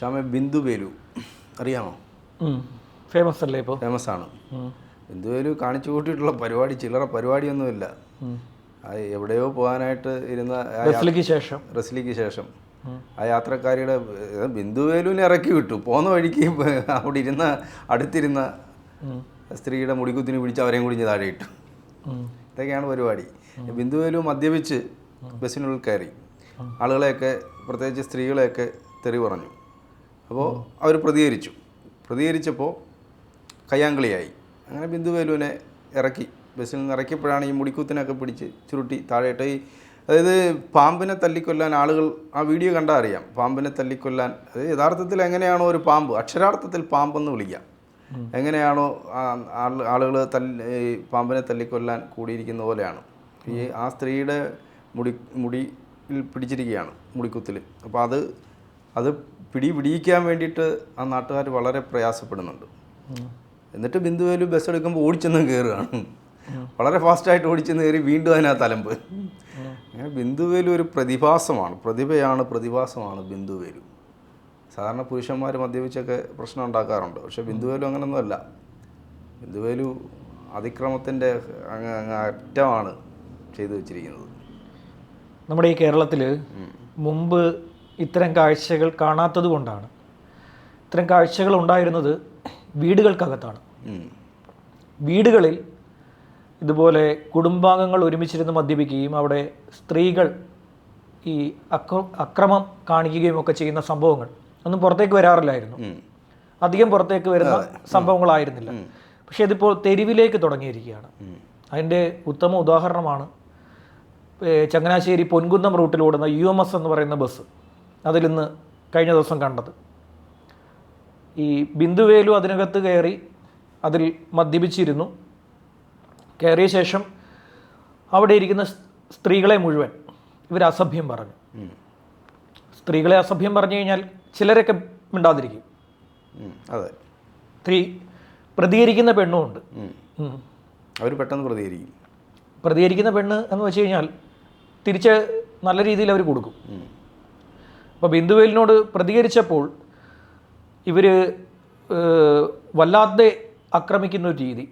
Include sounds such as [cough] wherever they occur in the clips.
ഷാമെ ബിന്ദു വേലു അറിയാമോ? ഫേമസ് അല്ലേ ഇപ്പോൾ ഫേമസ് ആണ്. ബിന്ദു വേലു കാണിച്ചു കൂട്ടിയിട്ടുള്ള പരിപാടി ചില്ലറ പരിപാടിയൊന്നുമില്ല. അത് എവിടെയോ പോകാനായിട്ട് ഇരുന്ന ശേഷം. റസ്ലിക്ക് ശേഷം. ആ യാത്രക്കാരിയുടെ ബിന്ദു വേലുവിനെ ഇറക്കി വിട്ടു. പോകുന്ന വഴിക്ക് അവിടെ ഇരുന്ന അടുത്തിരുന്ന സ്ത്രീയുടെ മുടിക്കുത്തിന് പിടിച്ച് അവരെയും കുടിഞ്ഞ് താഴെ ഇട്ടു ഇതൊക്കെയാണ് പരിപാടി. ബിന്ദു വേലു മദ്യപിച്ച് ബസ്സിനുള്ളിൽ കയറി. ആളുകളെയൊക്കെ പ്രത്യേകിച്ച് സ്ത്രീകളെയൊക്കെ തെറി പറഞ്ഞു. അപ്പോൾ അവർ പ്രതികരിച്ചു. പ്രതികരിച്ചപ്പോൾ കയ്യാങ്കളിയായി. അങ്ങനെ ബിന്ദു വേലുവിനെ ഇറക്കി. ബസ്സിൽ നിന്ന് ഇറക്കിയപ്പോഴാണ് ഈ മുടിക്കൂത്തിനൊക്കെ പിടിച്ച് ചുരുട്ടി താഴെയിട്ട് ഈ അതായത് പാമ്പിനെ തല്ലിക്കൊല്ലാൻ ആളുകൾ ആ വീഡിയോ കണ്ടാൽ അറിയാം. പാമ്പിനെ തല്ലിക്കൊല്ലാൻ അത് യഥാർത്ഥത്തിൽ എങ്ങനെയാണോ ഒരു പാമ്പ്? അക്ഷരാർത്ഥത്തിൽ പാമ്പെന്ന് വിളിക്കാം. എങ്ങനെയാണോ ആളുകൾ തല്ലി പാമ്പിനെ തല്ലിക്കൊല്ലാൻ കൂടിയിരിക്കുന്ന പോലെയാണ്. ഈ ആ സ്ത്രീയുടെ മുടി മുടിയിൽ പിടിച്ചിരിക്കുകയാണ് മുടിക്കുത്തിൽ. അപ്പോൾ അത് അത് പിടി പിടിയിക്കാൻ വേണ്ടിയിട്ട് ആ നാട്ടുകാർ വളരെ പ്രയാസപ്പെടുന്നുണ്ട്. എന്നിട്ട് ബിന്ദുവേലു ബസ് എടുക്കുമ്പോൾ ഓടിച്ചെന്ന് കയറുകയാണ് വളരെ ഫാസ്റ്റായിട്ട് ഓടിച്ചെന്ന് കയറി വീണ്ടും അതിനകത്ത് അലമ്പ്. അങ്ങനെ ബിന്ദുവേലു ഒരു പ്രതിഭാസമാണ്. പ്രതിഭയാണ് പ്രതിഭാസമാണ് ബിന്ദുവേലു. സാധാരണ പുരുഷന്മാർ മദ്യപിച്ചൊക്കെ പ്രശ്നം ഉണ്ടാക്കാറുണ്ട്. പക്ഷേ ബിന്ദുവേലു അങ്ങനൊന്നുമല്ല. ബിന്ദുവേലു അതിക്രമത്തിന്റെ അങ്ങ് അങ്ങ് അറ്റമാണ് ചെയ്തു വെച്ചിരിക്കുന്നത്. നമ്മുടെ ഈ കേരളത്തിൽ മുമ്പ് ഇത്തരം കാഴ്ചകൾ കാണാത്തത് കൊണ്ടാണ്. ഇത്തരം കാഴ്ചകൾ ഉണ്ടായിരുന്നത് വീടുകൾക്കകത്താണ്. വീടുകളിൽ ഇതുപോലെ കുടുംബാംഗങ്ങൾ ഒരുമിച്ചിരുന്ന് മദ്യപിക്കുകയും അവിടെ സ്ത്രീകൾ ഈ അക്ര അക്രമം കാണിക്കുകയും ഒക്കെ ചെയ്യുന്ന സംഭവങ്ങൾ ഒന്നും പുറത്തേക്ക് വരാറില്ലായിരുന്നു. അധികം പുറത്തേക്ക് വരുന്ന സംഭവങ്ങളായിരുന്നില്ല. പക്ഷേ ഇതിപ്പോൾ തെരുവിലേക്ക് തുടങ്ങിയിരിക്കുകയാണ്. അതിന്റെ ഉത്തമ ഉദാഹരണമാണ് ചങ്ങനാശ്ശേരി പൊൻകുന്നം റൂട്ടിലോടുന്ന യു എം എസ് എന്ന് പറയുന്ന ബസ്. അതിൽ ഇന്ന് കഴിഞ്ഞ ദിവസം കണ്ടത്. ഈ ബിന്ദുവേലു അതിനകത്ത് കയറി അതിൽ മദ്യപിച്ചിരുന്നു. കയറിയ ശേഷം അവിടെ ഇരിക്കുന്ന സ്ത്രീകളെ മുഴുവൻ ഇവർ അസഭ്യം പറഞ്ഞു. സ്ത്രീകളെ അസഭ്യം പറഞ്ഞു കഴിഞ്ഞാൽ ചിലരൊക്കെ മിണ്ടാതിരിക്കും. അതെ. സ്ത്രീ പ്രതികരിക്കുന്ന പെണ്ണുമുണ്ട്. അവർ പെട്ടെന്ന് പ്രതികരിക്കും. പ്രതികരിക്കുന്ന പെണ്ണ് എന്ന് വെച്ച് കഴിഞ്ഞാൽ തിരിച്ച് നല്ല രീതിയിൽ അവർ കൊടുക്കും. അപ്പോൾ ബിന്ദുവേലിനോട് പ്രതികരിച്ചപ്പോൾ ഇവർ വല്ലാതെ ആക്രമിക്കുന്ന ഒരു രീതി.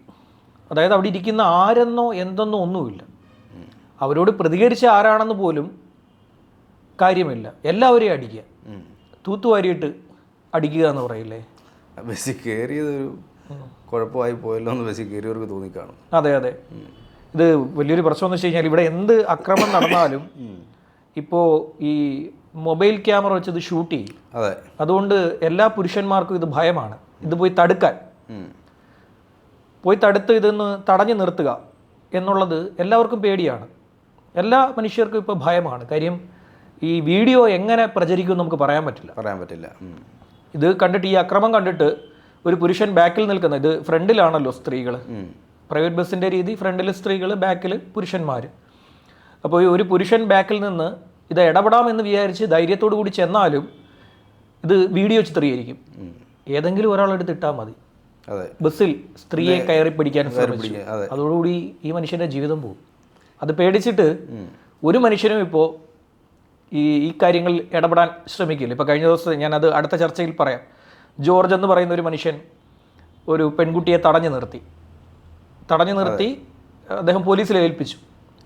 അതായത് അവിടെ ഇരിക്കുന്ന ആരെന്നോ എന്തെന്നോ ഒന്നുമില്ല. അവരോട് പ്രതികരിച്ച ആരാണെന്ന് പോലും കാര്യമില്ല. എല്ലാവരെയും അടിക്കുക. തൂത്തുവാരിയിട്ട് അടിക്കുക എന്ന് പറയില്ലേ? ബസ്സിൽ കയറിയത് കുഴപ്പമായി പോയല്ലോ എന്ന് ബസ്സിൽ കയറിയവർക്ക് തോന്നിക്കാണും. അതെ അതെ. ഇത് വലിയൊരു പ്രശ്നം എന്ന് വെച്ച് കഴിഞ്ഞാൽ ഇവിടെ എന്ത് അക്രമം നടന്നാലും ഇപ്പോൾ ഈ മൊബൈൽ ക്യാമറ വെച്ച് ഇത് ഷൂട്ട് ചെയ്യും. അതെ. അതുകൊണ്ട് എല്ലാ പുരുഷന്മാർക്കും ഇത് ഭയമാണ്. ഇത് പോയി തടുക്കാൻ. പോയി തടുത്ത് ഇതൊന്ന് തടഞ്ഞു നിർത്തുക എന്നുള്ളത് എല്ലാവർക്കും പേടിയാണ്. എല്ലാ മനുഷ്യർക്കും ഇപ്പോൾ ഭയമാണ്. കാര്യം ഈ വീഡിയോ എങ്ങനെ പ്രചരിക്കും നമുക്ക് പറയാൻ പറ്റില്ല. പറയാൻ പറ്റില്ല. ഇത് കണ്ടിട്ട് ഈ അക്രമം കണ്ടിട്ട് ഒരു പുരുഷൻ ബാക്കിൽ നിൽക്കുന്ന ഇത് ഫ്രണ്ടിലാണല്ലോ സ്ത്രീകൾ. പ്രൈവറ്റ് ബസ്സിന്റെ രീതി ഫ്രണ്ടിൽ സ്ത്രീകൾ ബാക്കിൽ പുരുഷന്മാർ അപ്പോൾ ഈ ഒരു പുരുഷൻ ബാക്കിൽ നിന്ന് ഇത് ഇടപെടാമെന്ന് വിചാരിച്ച് ധൈര്യത്തോടു കൂടി ചെന്നാലും ഇത് വീഡിയോ ചിത്രീകരിക്കും. ഏതെങ്കിലും ഒരാളെടുത്ത് ഇട്ടാൽ മതി. ബസ്സിൽ സ്ത്രീയെ കയറി പിടിക്കാൻ ശ്രമിച്ചു. അതോടുകൂടി ഈ മനുഷ്യന്റെ ജീവിതം പോകും. അത് പേടിച്ചിട്ട് ഒരു മനുഷ്യനും ഇപ്പോൾ ഈ ഈ കാര്യങ്ങളിൽ ഇടപെടാൻ ശ്രമിക്കില്ല. ഇപ്പോൾ കഴിഞ്ഞ ദിവസം ഞാനത് അടുത്ത ചർച്ചയിൽ പറയാം. ജോർജ് എന്ന് പറയുന്ന ഒരു മനുഷ്യൻ ഒരു പെൺകുട്ടിയെ തടഞ്ഞു നിർത്തി. തടഞ്ഞു നിർത്തി അദ്ദേഹം പോലീസിൽ ഏൽപ്പിച്ചു.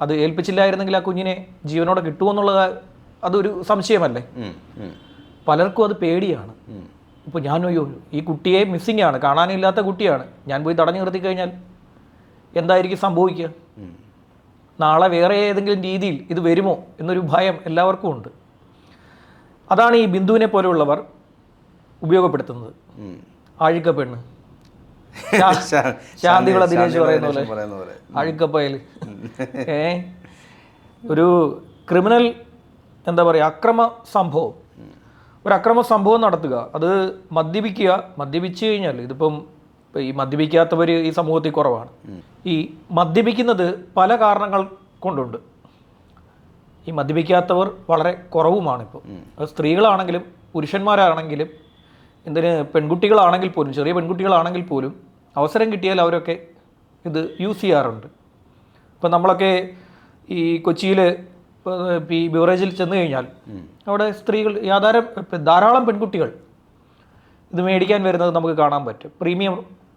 അത് ഏൽപ്പിച്ചില്ലായിരുന്നെങ്കിൽ ആ കുഞ്ഞിനെ ജീവനോടെ കിട്ടുമെന്നുള്ളത് അതൊരു സംശയമല്ലേ. പലർക്കും അത് പേടിയാണ്. ഇപ്പോൾ ഞാൻ അയ്യോ ഈ കുട്ടിയെ മിസ്സിംഗ് ആണ് കാണാനില്ലാത്ത കുട്ടിയാണ്. ഞാൻ പോയി തടഞ്ഞു നിർത്തി കഴിഞ്ഞാൽ എന്തായിരിക്കും സംഭവിക്കുക? നാളെ വേറെ ഏതെങ്കിലും രീതിയിൽ ഇത് വരുമോ എന്നൊരു ഭയം എല്ലാവർക്കും ഉണ്ട്. അതാണ് ഈ ബിന്ദുവിനെ പോലെയുള്ളവർ ഉപയോഗപ്പെടുത്തുന്നത്. ആഴിക്കപ്പെണ്ണ് ആഴിക്ക പെണ്ണ്. ശാ- [laughs] ദിനേശ് പറയുന്ന പോലെ. അഴുക്കപ്പയൽ ഏ? ഒരു ക്രിമിനൽ എന്താ പറയുക അക്രമ സംഭവം. ഒരു അക്രമ സംഭവം നടത്തുക. അത് മദ്യപിക്കുക. മദ്യപിച്ചു കഴിഞ്ഞാൽ ഇതിപ്പം ഈ മദ്യപിക്കാത്തവർ ഈ സമൂഹത്തിൽ കുറവാണ്. ഈ മദ്യപിക്കുന്നത് പല കാരണങ്ങൾ കൊണ്ടുണ്ട്. ഈ മദ്യപിക്കാത്തവർ വളരെ കുറവുമാണ് ഇപ്പോൾ അത് സ്ത്രീകളാണെങ്കിലും പുരുഷന്മാരാണെങ്കിലും എന്തിന് പെൺകുട്ടികളാണെങ്കിൽ പോലും ചെറിയ പെൺകുട്ടികളാണെങ്കിൽ പോലും അവസരം കിട്ടിയാൽ അവരൊക്കെ ഇത് യൂസ് ചെയ്യാറുണ്ട്. ഇപ്പം നമ്മളൊക്കെ ഈ കൊച്ചിയിൽ ഈ ബിവറേജിൽ ചെന്ന് കഴിഞ്ഞാൽ അവിടെ സ്ത്രീകൾ യാതാരം ധാരാളം പെൺകുട്ടികൾ ഇത് മേടിക്കാൻ വരുന്നത് നമുക്ക് കാണാൻ പറ്റും. പ്രീമിയം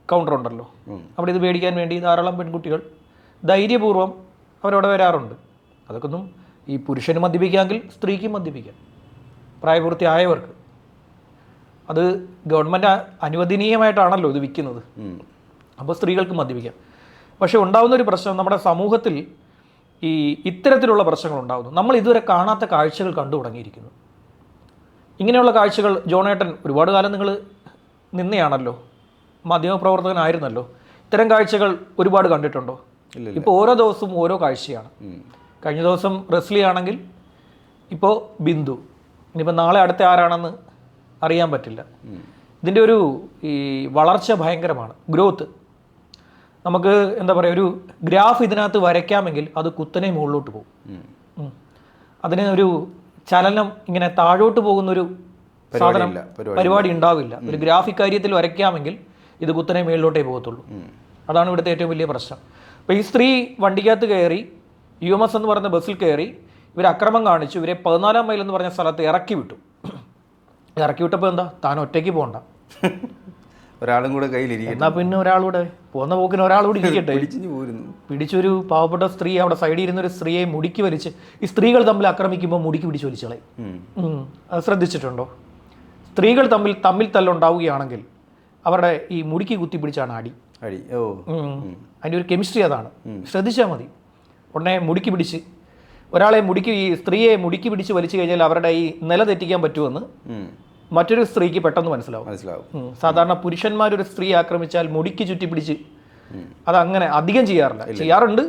കൗണ്ടർ ഉണ്ടല്ലോ. അവിടെ ഇത് മേടിക്കാൻ വേണ്ടി ധാരാളം പെൺകുട്ടികൾ ധൈര്യപൂർവം അവരവിടെ വരാറുണ്ട്. അതൊക്കെ ഒന്നും ഈ പുരുഷന് മദ്യപിക്കാമെങ്കിൽ സ്ത്രീക്കും മദ്യപിക്കാം. പ്രായപൂർത്തിയായവർക്ക്. അത് ഗവൺമെന്റ് അനുവദനീയമായിട്ടാണല്ലോ ഇത് വിൽക്കുന്നത്. അപ്പോൾ സ്ത്രീകൾക്ക് മദ്യപിക്കാം. പക്ഷേ ഉണ്ടാകുന്ന ഒരു പ്രശ്നം നമ്മുടെ സമൂഹത്തിൽ ഈ ഇത്തരത്തിലുള്ള പ്രശ്നങ്ങൾ ഉണ്ടാകുന്നു നമ്മൾ ഇതുവരെ കാണാത്ത കാഴ്ചകൾ കണ്ടു തുടങ്ങിയിരിക്കുന്നു. ഇങ്ങനെയുള്ള കാഴ്ചകൾ ജോണേട്ടൻ ഒരുപാട് കാലം നിങ്ങൾ നിന്നെയാണല്ലോ മാധ്യമപ്രവർത്തകനായിരുന്നല്ലോ. ഇത്തരം കാഴ്ചകൾ ഒരുപാട് കണ്ടിട്ടുണ്ടോ? ഇപ്പോൾ ഓരോ ദിവസവും ഓരോ കാഴ്ചയാണ്. കഴിഞ്ഞ ദിവസം റെസ്ലി ആണെങ്കിൽ ഇപ്പോൾ ബിന്ദു. ഇനിയിപ്പോൾ നാളെ അടുത്ത ആരാണെന്ന് അറിയാൻ പറ്റില്ല. ഇതിന്റെ ഒരു ഈ വളർച്ച ഭയങ്കരമാണ്. ഗ്രോത്ത് നമുക്ക് എന്താ പറയുക ഒരു ഗ്രാഫ് ഇതിനകത്ത് വരയ്ക്കാമെങ്കിൽ അത് കുത്തനെ മുകളിലോട്ട് പോകും. അതിന് ഒരു ചലനം ഇങ്ങനെ താഴോട്ട് പോകുന്നൊരു സാധനം പരിപാടിയില്ല, പരിപാടി. ഉണ്ടാവില്ല. ഒരു ഗ്രാഫിക് കാര്യത്തിൽ വരയ്ക്കാമെങ്കിൽ ഇത് കുത്തനെ മേളിലോട്ടേ പോകത്തുള്ളൂ. അതാണ് ഇവിടുത്തെ ഏറ്റവും വലിയ പ്രശ്നം. അപ്പോൾ ഈ സ്ത്രീ വണ്ടിക്കകത്ത് കയറി യു എം എസ് എന്ന് പറഞ്ഞ ബസ്സിൽ കയറി ഇവർ അക്രമം കാണിച്ചു ഇവരെ പതിനാലാം മൈൽ എന്ന് പറഞ്ഞ സ്ഥലത്ത് ഇറക്കി വിട്ടു. ഇറക്കി വിട്ടപ്പോൾ എന്താ? താൻ ഒറ്റയ്ക്ക് പോകണ്ട ഒരാളും കൂടെ കയ്യിലിരിക്കും എന്നാ പിന്നെ ഒരാളൂടെ? പോകുന്ന പോക്കിന് ഒരാളൂടെ ഇരിക്കട്ടെ. പിടിച്ചൊരു പാവപ്പെട്ട സ്ത്രീ അവിടെ സൈഡിൽ ഇരുന്ന ഒരു സ്ത്രീയെ മുടിക്ക് വലിച്ച് ഈ സ്ത്രീകൾ തമ്മിൽ ആക്രമിക്കുമ്പോൾ മുടിക്ക് പിടിച്ച് വലിച്ചളെ. അത് ശ്രദ്ധിച്ചിട്ടുണ്ടോ? സ്ത്രീകൾ തമ്മിൽ തമ്മിൽ തല്ലുണ്ടാവുകയാണെങ്കിൽ അവരുടെ ഈ മുടിക്ക് കുത്തി പിടിച്ചാണ് അടി. അടി. ഓ. അതിന്റെ ഒരു കെമിസ്ട്രി അതാണ്. ശ്രദ്ധിച്ചാൽ മതി. ഉടനെ മുടിക്ക് പിടിച്ച് ഒരാളെ മുടിക്ക് ഈ സ്ത്രീയെ മുടിക്ക് പിടിച്ച് വലിച്ചു കഴിഞ്ഞാൽ അവരുടെ ഈ നില തെറ്റിക്കാൻ പറ്റുമെന്ന്. മറ്റൊരു സ്ത്രീക്ക് പെട്ടെന്ന് മനസ്സിലാവും. മനസ്സിലാവും. സാധാരണ പുരുഷന്മാർ ഒരു സ്ത്രീ ആക്രമിച്ചാൽ മുടിക്ക് ചുറ്റി പിടിച്ച് അത് അങ്ങനെ അധികം ചെയ്യാറില്ല. ചെയ്യാറുണ്ട്.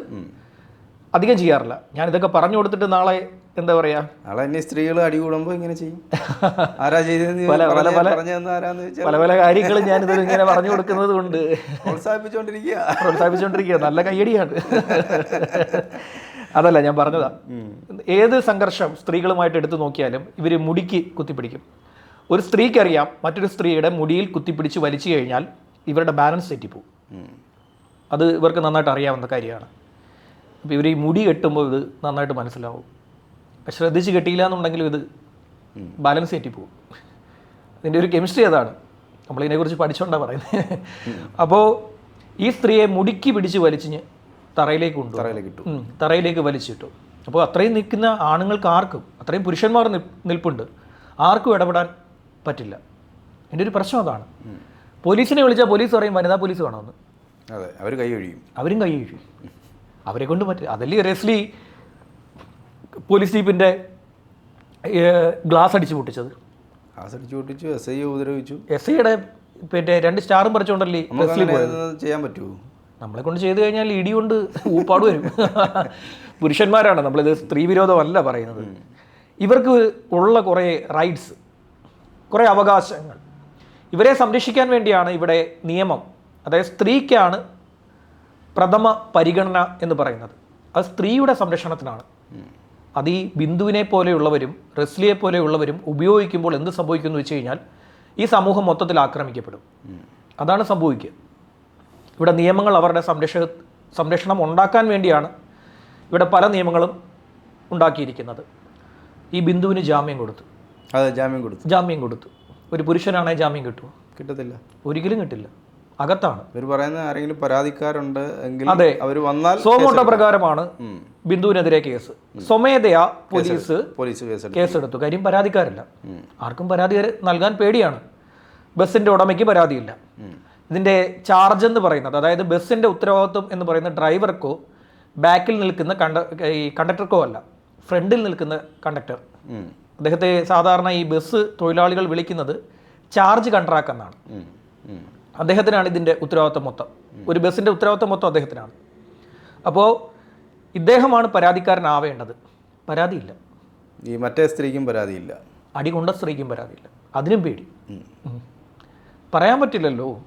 അധികം ചെയ്യാറില്ല. ഞാൻ ഇതൊക്കെ പറഞ്ഞു കൊടുത്തിട്ട് നാളെ എന്താ പറയാ? നാളെ എന്നെ സ്ത്രീകൾ അടി കൂടുമ്പോ ഇങ്ങനെ ചെയ്യും. ആരാ ചെയ്തതെന്ന് പല- പല- പല- പല പല കാര്യങ്ങളും ഞാൻ ഇത് ഇങ്ങനെ പറഞ്ഞു കൊടുക്കുന്നത് കൊണ്ട്. പ്രോത്സാഹിപ്പിച്ചോണ്ടിരിക്കുക പ്രോത്സാഹിപ്പിച്ചുകൊണ്ടിരിക്കുക നല്ല കയ്യടിയാണ്. അതല്ല ഞാൻ പറഞ്ഞതാ. ഏത് സംഘർഷം സ്ത്രീകളുമായിട്ട് എടുത്തു നോക്കിയാലും ഇവർ മുടിക്ക് കുത്തിപ്പിടിക്കും. ഒരു സ്ത്രീക്കറിയാം മറ്റൊരു സ്ത്രീയുടെ മുടിയിൽ കുത്തിപ്പിടിച്ച് വലിച്ചു കഴിഞ്ഞാൽ ഇവരുടെ ബാലൻസ് തെറ്റിപ്പോവും. അത് ഇവർക്ക് നന്നായിട്ട് അറിയാവുന്ന കാര്യമാണ്. അപ്പോൾ ഇവർ ഈ മുടി കെട്ടുമ്പോൾ ഇത് നന്നായിട്ട് മനസ്സിലാവും. ശ്രദ്ധിച്ച് കെട്ടിയില്ല എന്നുണ്ടെങ്കിലും ഇത് ബാലൻസ് തെറ്റിപ്പോവും. ഇതിന്റെ ഒരു കെമിസ്ട്രി അതാണ്. നമ്മളിതിനെക്കുറിച്ച് പഠിച്ചോണ്ടാണ് പറയുന്നത് അപ്പോൾ ഈ സ്ത്രീയെ മുടിക്ക് പിടിച്ച് വലിച്ചിഞ്ഞ് തറയിലേക്ക് കൊണ്ടു തറയിലേക്ക് ഇട്ടു. തറയിലേക്ക് വലിച്ചിട്ടു അപ്പോൾ അത്രയും നിൽക്കുന്ന ആണുങ്ങൾക്ക് ആർക്കും അത്രയും പുരുഷന്മാർ നിൽപ്പുണ്ട്. ആർക്കും ഇടപെടാൻ പറ്റില്ല. എന്റെ ഒരു പ്രശ്നം അതാണ്. പോലീസിനെ വിളിച്ചാൽ പോലീസ് പറയും വനിതാ പോലീസ് വേണമെന്ന്. അതെ അവർ കൈ ഒഴിയും അവരും കൈ കഴിയും അവരെ കൊണ്ട് പറ്റും അതല്ലേ റെസ്ലി പോലീസ് ജീപ്പിന്റെ ഗ്ലാസ് അടിച്ച് പൊട്ടിച്ചത്. ഗ്ലാസ് അടിച്ച് പൊട്ടിച്ചു എസ് ഐ ഉപദ്രവിച്ചു. എസ് ഐയുടെ പിന്നെ രണ്ട് സ്റ്റാറും പറിച്ചുകൊണ്ടല്ലേ റെസ്ലി ചെയ്യാൻ പറ്റുമോ? നമ്മളെ കൊണ്ട് ചെയ്തു കഴിഞ്ഞാൽ ഇടി കൊണ്ട് ഊപ്പാട് വരും. പുരുഷന്മാരാണ് നമ്മളിത് സ്ത്രീ വിരോധമല്ല പറയുന്നത്. ഇവർക്ക് ഉള്ള കുറേ റൈറ്റ്സ് കുറേ അവകാശങ്ങൾ. ഇവരെ സംരക്ഷിക്കാൻ വേണ്ടിയാണ് ഇവിടെ നിയമം. അതായത് സ്ത്രീക്കാണ് പ്രഥമ പരിഗണന എന്ന് പറയുന്നത്. അത് സ്ത്രീയുടെ സംരക്ഷണത്തിനാണ്. അത് ഈ ബിന്ദുവിനെ പോലെയുള്ളവരും റെസ്ലിയെ പോലെയുള്ളവരും ഉപയോഗിക്കുമ്പോൾ എന്ത് സംഭവിക്കുമെന്ന് വെച്ച് കഴിഞ്ഞാൽ ഈ സമൂഹം മൊത്തത്തിൽ ആക്രമിക്കപ്പെടും. അതാണ് സംഭവിക്കുക. ഇവിടെ നിയമങ്ങൾ അവരുടെ സംരക്ഷ സംരക്ഷണം ഉണ്ടാക്കാൻ വേണ്ടിയാണ് ഇവിടെ പല നിയമങ്ങളും ഉണ്ടാക്കിയിരിക്കുന്നത്. ഈ ബിന്ദുവിന് ജാമ്യം കൊടുത്തു. അതെ ജാമ്യം കൊടുത്തു. ജാമ്യം കൊടുത്തു. ഒരു പുരുഷനാണെങ്കിൽ ജാമ്യം കിട്ടുമോ കിട്ടത്തില്ല. ഒരിക്കലും കിട്ടില്ല. അകത്താണ്. ഇവർ പറയുന്ന ആരെങ്കിലും പരാതിക്കാരുണ്ട് എങ്കിൽ അതെ. അവർ വന്നാൽ സോമോട്ട പ്രകാരമാണ്. ബിന്ദുവിനെതിരെ കേസ്. സ്വമേധയാ പോലീസ് പോലീസ് കേസെടുത്തു. കാര്യം പരാതിക്കാരല്ല. ആർക്കും പരാതി നൽകാൻ പേടിയാണ്. ബസ്സിന്റെ ഉടമയ്ക്ക് പരാതിയില്ല. ഇതിന്റെ ചാർജ് എന്ന് പറയുന്നത് അതായത് ബസ്സിന്റെ ഉത്തരവാദിത്വം എന്ന് പറയുന്ന ഡ്രൈവർക്കോ ബാക്കിൽ നിൽക്കുന്ന കണ്ട ഈ കണ്ടക്ടർക്കോ അല്ല ഫ്രണ്ടിൽ നിൽക്കുന്ന കണ്ടക്ടർ. അദ്ദേഹത്തെ സാധാരണ ഈ ബസ് തൊഴിലാളികൾ വിളിക്കുന്നത് ചാർജ് കൺട്രാക്ട് എന്നാണ്. അദ്ദേഹത്തിനാണ് ഇതിന്റെ ഉത്തരവാദിത്വം മൊത്തം. ഒരു ബസ്സിന്റെ ഉത്തരവാദിത്വം മൊത്തം അദ്ദേഹത്തിനാണ്. അപ്പോൾ ഇദ്ദേഹമാണ് പരാതിക്കാരനാവേണ്ടത്. പരാതിയില്ല. ഈ മറ്റേ സ്ത്രീക്കും പരാതിയില്ല. അടി കൊണ്ട സ്ത്രീക്കും പരാതിയില്ല. അതിനും പേടി. പറയാൻ പറ്റില്ലല്ലോ.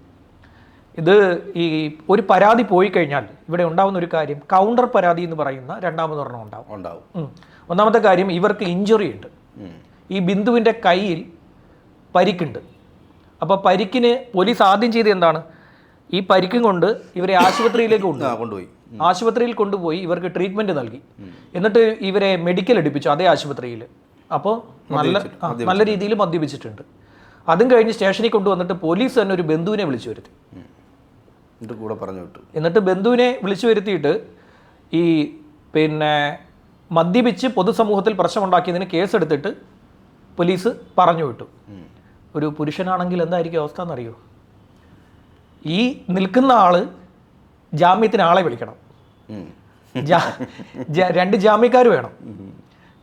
ഇത് ഈ ഒരു പരാതി പോയി കഴിഞ്ഞാൽ ഇവിടെ ഉണ്ടാവുന്ന ഒരു കാര്യം കൗണ്ടർ പരാതി എന്ന് പറയുന്ന രണ്ടാമതൊരെണ്ണം ഉണ്ടാവും. ഉണ്ടാവും. ഒന്നാമത്തെ കാര്യം ഇവർക്ക് ഇഞ്ചുറി ഉണ്ട്. ഈ ബിന്ദുവിന്റെ കയ്യിൽ പരിക്കുണ്ട്. അപ്പോൾ പരിക്കിന് പോലീസ് ആദ്യം ചെയ്ത് എന്താണ്? ഈ പരിക്കും കൊണ്ട് ഇവരെ ആശുപത്രിയിലേക്ക് കൊണ്ടുപോയി. ആശുപത്രിയിൽ കൊണ്ടുപോയി ഇവർക്ക് ട്രീറ്റ്മെന്റ് നൽകി. എന്നിട്ട് ഇവരെ മെഡിക്കൽ എടുപ്പിച്ചു അതേ ആശുപത്രിയിൽ. അപ്പോൾ നല്ല നല്ല രീതിയിൽ മദ്യപിച്ചിട്ടുണ്ട്. അതും കഴിഞ്ഞ് സ്റ്റേഷനിൽ കൊണ്ടുവന്നിട്ട് പോലീസ് തന്നെ ഒരു ബന്ധുവിനെ വിളിച്ചു വരുത്തി. എന്നിട്ട് കൂടെ പറഞ്ഞു വിട്ടു. എന്നിട്ട് ബന്ധുവിനെ വിളിച്ചു വരുത്തിയിട്ട് ഈ പിന്നെ മദ്യപിച്ച് പൊതുസമൂഹത്തിൽ പ്രശ്നമുണ്ടാക്കിയതിന് കേസെടുത്തിട്ട് പോലീസ് പറഞ്ഞു വിട്ടു. ഒരു പുരുഷനാണെങ്കിൽ എന്തായിരിക്കും അവസ്ഥ എന്നറിയോ? ഈ നിൽക്കുന്ന ആൾ ജാമ്യത്തിന് ആളെ വിളിക്കണം. രണ്ട് ജാമ്യക്കാർ വേണം.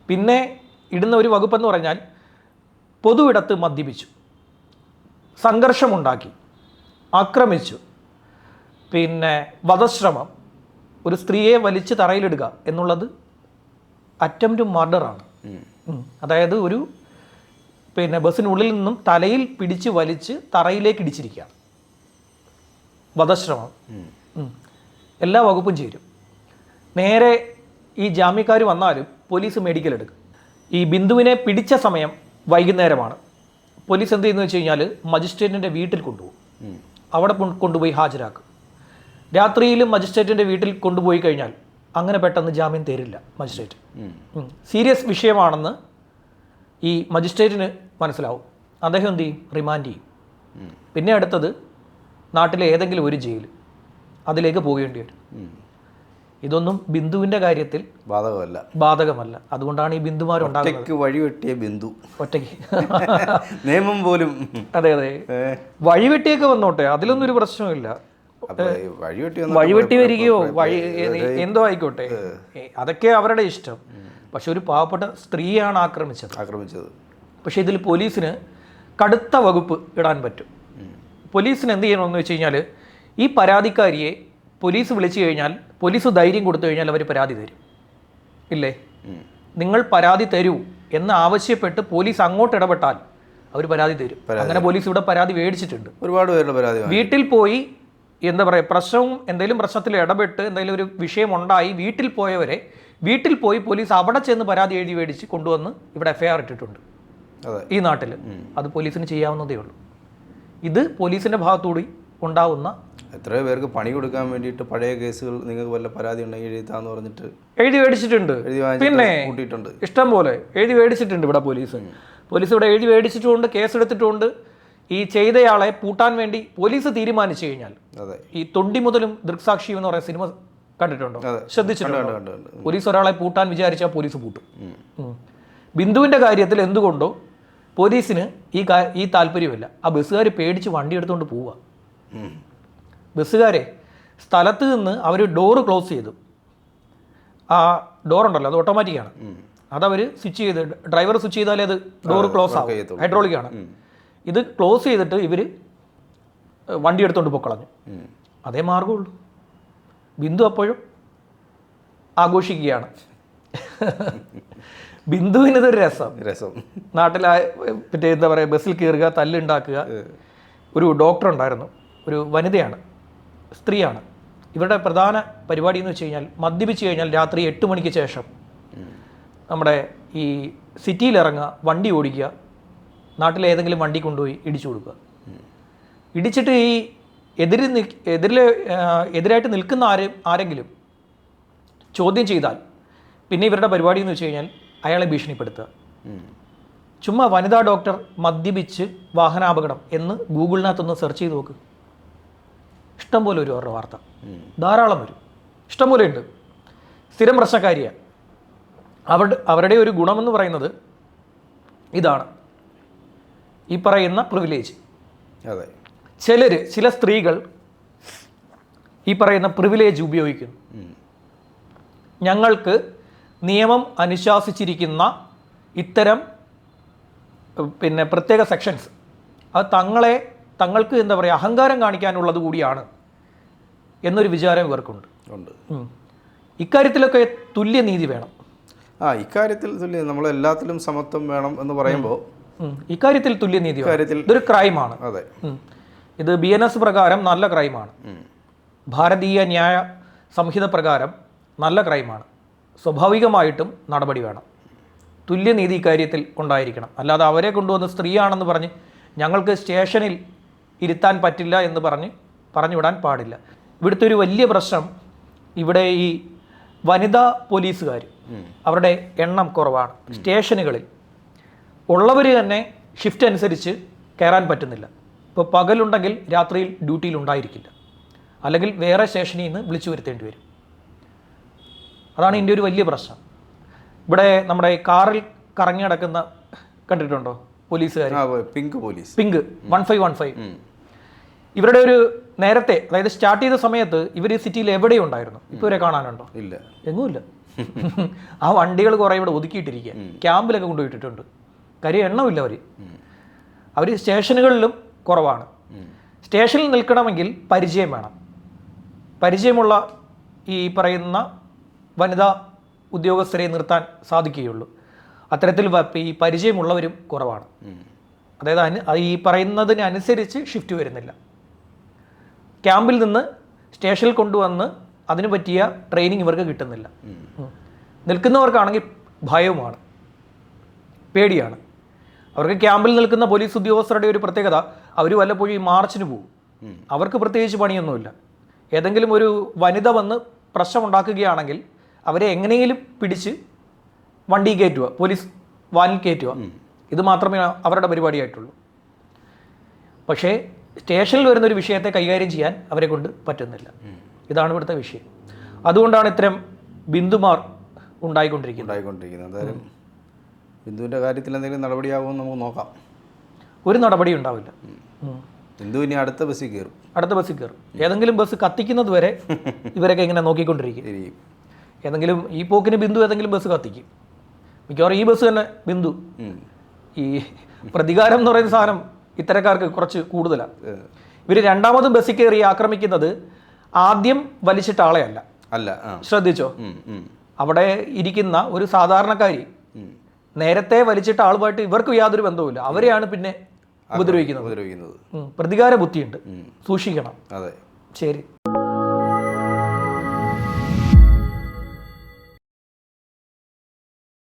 പിന്നെ ഇടുന്ന ഒരു വകുപ്പെന്ന് പറഞ്ഞാൽ പൊതുവിടത്ത് മദ്യപിച്ചു സംഘർഷമുണ്ടാക്കി ആക്രമിച്ചു പിന്നെ വധശ്രമം ഒരു സ്ത്രീയെ വലിച്ചു തറയിലിടുക എന്നുള്ളത് അറ്റംപ്റ്റ് മർഡറാണ്. അതായത് ഒരു പിന്നെ ബസ്സിനുള്ളിൽ നിന്നും തലയിൽ പിടിച്ച് വലിച്ച് തറയിലേക്ക് ഇടിച്ചിരിക്കുകയാണ്. വധശ്രമം. എല്ലാ വകുപ്പും ചേരും. നേരെ ഈ ജാമ്യക്കാർ വന്നാലും പോലീസ് മെഡിക്കൽ എടുക്കും. ഈ ബിന്ദുവിനെ പിടിച്ച സമയം വൈകുന്നേരമാണ്. പോലീസ് എന്ത് ചെയ്യുന്നു വെച്ച് കഴിഞ്ഞാൽ മജിസ്ട്രേറ്റിന്റെ വീട്ടിൽ കൊണ്ടുപോകും. അവിടെ കൊണ്ടുപോയി ഹാജരാക്കും. രാത്രിയിലും മജിസ്ട്രേറ്റിന്റെ വീട്ടിൽ കൊണ്ടുപോയി കഴിഞ്ഞാൽ അങ്ങനെ പെട്ടെന്ന് ജാമ്യം തരില്ല മജിസ്ട്രേറ്റ്. സീരിയസ് വിഷയമാണെന്ന് ഈ മജിസ്ട്രേറ്റിന് മനസ്സിലാവും. അദ്ദേഹം എന്ത് ചെയ്യും? റിമാൻഡ് ചെയ്യും. പിന്നെ അടുത്തത് നാട്ടിലെ ഏതെങ്കിലും ഒരു ജയിൽ അതിലേക്ക് പോകേണ്ടി വരും. ഇതൊന്നും ബിന്ദുവിന്റെ കാര്യത്തിൽ ബാധകമല്ല. ബാധകമല്ല. അതുകൊണ്ടാണ് ഈ ബിന്ദുമാരുണ്ടാകുന്നത് വഴിവെട്ടിയ ബിന്ദു. ഒറ്റയ്ക്ക്. [laughs] നിയമം പോലും. അതെ അതെ. വഴിവെട്ടിയൊക്കെ വന്നോട്ടെ അതിലൊന്നും ഒരു പ്രശ്നമില്ല വഴിവെട്ടി വരികയോ? വഴി എന്തോ ആയിക്കോട്ടെ. അതൊക്കെ അവരുടെ ഇഷ്ടം. പക്ഷെ ഒരു പാവപ്പെട്ട സ്ത്രീയാണ് ആക്രമിച്ചത്. ആക്രമിച്ചത്. പക്ഷേ ഇതിൽ പോലീസിന് കടുത്ത വകുപ്പ് ഇടാൻ പറ്റും. പോലീസിന് എന്ത് ചെയ്യണമെന്ന് വെച്ച് കഴിഞ്ഞാൽ ഈ പരാതിക്കാരിയെ പോലീസ് വിളിച്ചു കഴിഞ്ഞാൽ പോലീസ് ധൈര്യം കൊടുത്തു കഴിഞ്ഞാൽ അവർ പരാതി തരും. ഇല്ലേ? നിങ്ങൾ പരാതി തരൂ എന്ന് ആവശ്യപ്പെട്ട് പോലീസ് അങ്ങോട്ട് ഇടപെട്ടാൽ അവർ പരാതി തരും. അങ്ങനെ പോലീസ് ഇവിടെ പരാതി മേടിച്ചിട്ടുണ്ട്. ഒരുപാട് പേരുടെ പരാതി വീട്ടിൽ പോയി എന്താ പറയുക പ്രശ്നവും എന്തെങ്കിലും പ്രശ്നത്തിൽ ഇടപെട്ട് എന്തെങ്കിലും ഒരു വിഷയമുണ്ടായി വീട്ടിൽ പോയവരെ വീട്ടിൽ പോയി പോലീസ് അവിടെ ചെന്ന് പരാതി എഴുതി മേടിച്ച് കൊണ്ടുവന്ന് ഇവിടെ എഫ്ഐആർ ഇട്ടിട്ടുണ്ട്. ഈ നാട്ടിൽ അത് പോലീസിന് ചെയ്യാവുന്നതേ ഉള്ളൂ. ഇത് പോലീസിന്റെ ഭാഗത്തുകൂടി ഉണ്ടാവുന്ന എത്രയോ പേർക്ക് പണി കൊടുക്കാൻ വേണ്ടിയിട്ട് പഴയ കേസുകൾ നിങ്ങൾക്ക് വല്ല പരാതി ഉണ്ടെങ്കിൽ എഴുതാന്ന് പറഞ്ഞിട്ട് എഴുതി മേടിച്ചിട്ടുണ്ട്. പിന്നെ കൂട്ടിയിട്ടുണ്ട്. ഇഷ്ടം പോലെ എഴുതി മേടിച്ചിട്ടുണ്ട് ഇവിടെ പോലീസ്. പോലീസ് ഇവിടെ എഴുതി മേടിച്ചിട്ടുമുണ്ട് കേസെടുത്തിട്ടുമുണ്ട് ഈ ചെയ്തയാളെ പൂട്ടാൻ വേണ്ടി പോലീസ് തീരുമാനിച്ചു കഴിഞ്ഞാൽ ഈ തൊണ്ടി മുതലും ദൃക്സാക്ഷി എന്ന് പറയുന്ന സിനിമ കണ്ടിട്ടുണ്ടോ? ശ്രദ്ധിച്ചിട്ടുണ്ടോ? പോലീസ് ഒരാളെ പൂട്ടാൻ വിചാരിച്ചാൽ പോലീസ് പൂട്ടും. ഉം. കാര്യത്തിൽ എന്തുകൊണ്ടോ പോലീസിന് ഈ ഈ താല്പര്യമില്ല. ആ ബസ്സുകാർ പേടിച്ച് വണ്ടി എടുത്തുകൊണ്ട് പോവുക. ബസ്സുകാരെ സ്ഥലത്ത് നിന്ന് അവർ ഡോറ് ക്ലോസ് ചെയ്തു. ആ ഡോറുണ്ടല്ലോ അത് ഓട്ടോമാറ്റിക്കാണ്. അതവർ സ്വിച്ച് ചെയ്ത് ഡ്രൈവർ സ്വിച്ച് ചെയ്താലേ അത് ഡോറ് ക്ലോസ് ആവും. ചെയ്യത്തുള്ളൂ. ഇത് ക്ലോസ് ചെയ്തിട്ട് ഇവർ വണ്ടി എടുത്തുകൊണ്ട് പൊക്കളഞ്ഞു. അതേ മാർഗമുള്ളൂ ബിന്ദു അപ്പോഴും ആഘോഷിക്കുകയാണ്. [laughs] ബിന്ദുവിനിതൊരു രസം. രസം. നാട്ടിലെ മറ്റേ എന്താ പറയുക ബസ്സിൽ കയറുക തല്ലുണ്ടാക്കുക. ഒരു ഡോക്ടർ ഉണ്ടായിരുന്നു. ഒരു വനിതയാണ്. സ്ത്രീയാണ്. ഇവരുടെ പ്രധാന പരിപാടി എന്ന് വെച്ച് കഴിഞ്ഞാൽ മദ്യപിച്ച് കഴിഞ്ഞാൽ രാത്രി എട്ട് മണിക്ക് ശേഷം നമ്മുടെ ഈ സിറ്റിയിൽ ഇറങ്ങുക വണ്ടി ഓടിക്കുക നാട്ടിലെ ഏതെങ്കിലും വണ്ടി കൊണ്ടുപോയി ഇടിച്ചു കൊടുക്കുക. ഇടിച്ചിട്ട് ഈ എതിരി എതിരിൽ എതിരായിട്ട് നിൽക്കുന്ന ആരും ആരെങ്കിലും ചോദ്യം ചെയ്താൽ പിന്നെ ഇവരുടെ പരിപാടി എന്ന് വെച്ച് കഴിഞ്ഞാൽ അയാളെ ഭീഷണിപ്പെടുത്തുക. ചുമ്മാ വനിതാ ഡോക്ടർ മദ്യപിച്ച് വാഹനാപകടം എന്ന് ഗൂഗിളിനകത്തൊന്ന് സെർച്ച് ചെയ്ത് നോക്ക്. ഇഷ്ടംപോലെ വരും അവരുടെ വാർത്ത. ധാരാളം വരും. ഇഷ്ടംപോലെ ഉണ്ട്. സ്ഥിരം പ്രശ്നക്കാരിയാണ് അവരുടെ അവരുടെ ഒരു ഗുണമെന്ന് പറയുന്നത് ഇതാണ്. ഈ പറയുന്ന പ്രിവിലേജ് അതെ. ചിലർ ചില സ്ത്രീകൾ ഈ പറയുന്ന പ്രിവിലേജ് ഉപയോഗിക്കുന്നു. ഞങ്ങൾക്ക് നിയമം അനുശാസിച്ചിരിക്കുന്ന ഇത്തരം പിന്നെ പ്രത്യേക സെക്ഷൻസ് അത് തങ്ങളെ തങ്ങൾക്ക് എന്താ പറയുക അഹങ്കാരം കാണിക്കാനുള്ളത് കൂടിയാണ് എന്നൊരു വിചാരം ഇവർക്കുണ്ട്. ഉണ്ട്. ഇക്കാര്യത്തിലൊക്കെ തുല്യനീതി വേണം. ആ ഇക്കാര്യത്തിൽ തുല്യ നമ്മളെല്ലാത്തിലും സമത്വം വേണം എന്ന് പറയുമ്പോൾ. ഇക്കാര്യത്തിൽ തുല്യനീതി ഇതൊരു ക്രൈമാണ്. അതെ. ഇത് ബി എൻ എസ് പ്രകാരം നല്ല ക്രൈമാണ്. ഭാരതീയ ന്യായ സംഹിത പ്രകാരം നല്ല ക്രൈമാണ്. സ്വാഭാവികമായിട്ടും നടപടി വേണം. തുല്യനീതി ഇക്കാര്യത്തിൽ ഉണ്ടായിരിക്കണം അല്ലാതെ അവരെ കൊണ്ടുവന്ന് സ്ത്രീയാണെന്ന് പറഞ്ഞ് ഞങ്ങൾക്ക് സ്റ്റേഷനിൽ ഇരുത്താൻ പറ്റില്ല എന്ന് പറഞ്ഞ് പറഞ്ഞുവിടാൻ പാടില്ല. ഇവിടുത്തെ ഒരു വലിയ പ്രശ്നം ഇവിടെ ഈ വനിതാ പോലീസുകാർ അവരുടെ എണ്ണം കുറവാണ്. സ്റ്റേഷനുകളിൽ ഉള്ളവർ തന്നെ ഷിഫ്റ്റ് അനുസരിച്ച് കയറാൻ പറ്റുന്നില്ല. ഇപ്പോൾ പകലുണ്ടെങ്കിൽ രാത്രിയിൽ ഡ്യൂട്ടിയിൽ ഉണ്ടായിരിക്കില്ല. അല്ലെങ്കിൽ വേറെ സ്റ്റേഷനിൽ നിന്ന് വിളിച്ചു വരുത്തേണ്ടി വരും. അതാണ് ഇതിന്റെ ഒരു വലിയ പ്രശ്നം. ഇവിടെ നമ്മുടെ കാറിൽ കറങ്ങി നടക്കുന്ന കണ്ടിട്ടുണ്ടോ പോലീസുകാർ pink police. Pink. One five one five. ഇവരുടെ ഒരു നേരത്തെ അതായത് സ്റ്റാർട്ട് ചെയ്ത സമയത്ത് ഇവർ ഈ സിറ്റിയിൽ എവിടെയും ഉണ്ടായിരുന്നു. ഇപ്പോൾ ഇവരെ കാണാനുണ്ടോ? ഇല്ല. എങ്ങുമില്ല [laughs] ആ വണ്ടികൾ കുറേ ഇവിടെ ഒതുക്കിയിട്ടിരിക്കുക ക്യാമ്പിലൊക്കെ കൊണ്ടുപോയിട്ടിട്ടുണ്ട്. കാര്യം എണ്ണമില്ല അവർ അവർ സ്റ്റേഷനുകളിലും കുറവാണ്. സ്റ്റേഷനിൽ നിൽക്കണമെങ്കിൽ പരിചയം വേണം. പരിചയമുള്ള ഈ പറയുന്ന വനിതാ ഉദ്യോഗസ്ഥരെ നിർത്താൻ സാധിക്കുകയുള്ളൂ. അത്തരത്തിൽ ഈ പരിചയമുള്ളവരും കുറവാണ്. അതായത് അനു ഈ പറയുന്നതിനനുസരിച്ച് ഷിഫ്റ്റ് വരുന്നില്ല. ക്യാമ്പിൽ നിന്ന് സ്റ്റേഷനിൽ കൊണ്ടുവന്ന് അതിന് പറ്റിയ ട്രെയിനിങ് ഇവർക്ക് കിട്ടുന്നില്ല. നിൽക്കുന്നവർക്കാണെങ്കിൽ ഭയവുമാണ്. പേടിയാണ്. അവർക്ക് ക്യാമ്പിൽ നിൽക്കുന്ന പോലീസ് ഉദ്യോഗസ്ഥരുടെ ഒരു പ്രത്യേകത അവർ വല്ലപ്പോഴും ഈ മാർച്ചിന് പോകും. അവർക്ക് പ്രത്യേകിച്ച് പണിയൊന്നുമില്ല. ഏതെങ്കിലും ഒരു വനിത വന്ന് പ്രശ്നമുണ്ടാക്കുകയാണെങ്കിൽ അവരെ എങ്ങനെയും പിടിച്ച് വണ്ടി കയറ്റുക പോലീസ് വാനിൽ കയറ്റുക. ഇത് മാത്രമേ അവരുടെ പരിപാടിയായിട്ടുള്ളൂ. പക്ഷേ സ്റ്റേഷനിൽ വരുന്ന ഒരു വിഷയത്തെ കൈകാര്യം ചെയ്യാൻ അവരെ കൊണ്ട് പറ്റുന്നില്ല. ഇതാണ് ഇവിടുത്തെ വിഷയം. അതുകൊണ്ടാണ് ഇത്തരം ബിന്ദുമാർ ഉണ്ടായിക്കൊണ്ടിരിക്കുന്നത്. ഉണ്ടായിക്കൊണ്ടിരിക്കുന്നത്. എന്തായാലും ബിന്ദുവിന്റെ കാര്യത്തിൽ എന്തെങ്കിലും നടപടിയാകുമെന്ന് നമുക്ക് നോക്കാം. ഒരു നടപടി ഉണ്ടാവില്ല. ബിന്ദു ഇനി അടുത്ത ബസ്സിൽ കയറും. അടുത്ത ബസ്സിൽ കയറും. ഏതെങ്കിലും ബസ് കത്തിക്കുന്നത് വരെ [laughs] ഇവരൊക്കെ ഇങ്ങനെ നോക്കിക്കൊണ്ടിരിക്കും. ഏതെങ്കിലും ഈ പോക്കിന് ബിന്ദു ഏതെങ്കിലും ബസ് കത്തിക്കും. മിക്കവാറും ഈ ബസ് തന്നെ ബിന്ദു. ഈ പ്രതികാരം എന്ന് പറയുന്ന സാധനം ഇത്തരക്കാർക്ക് കുറച്ച് കൂടുതലാണ്. ഇവർ രണ്ടാമതും ബസ്സിൽ കയറി ആക്രമിക്കുന്നത് ആദ്യം വലിച്ചിട്ട ആളെയല്ല അല്ല. ശ്രദ്ധിച്ചോ? അവിടെ ഇരിക്കുന്ന ഒരു സാധാരണക്കാരി. നേരത്തെ വലിച്ചിട്ട ആളുമായിട്ട് ഇവർക്ക് യാതൊരു ബന്ധവുമില്ല. അവരെയാണ് പിന്നെ ഉപദ്രവിക്കുന്നത്. പ്രതികാര ബുദ്ധിയുണ്ട്. സൂക്ഷിക്കണം. അതെ. ശരി.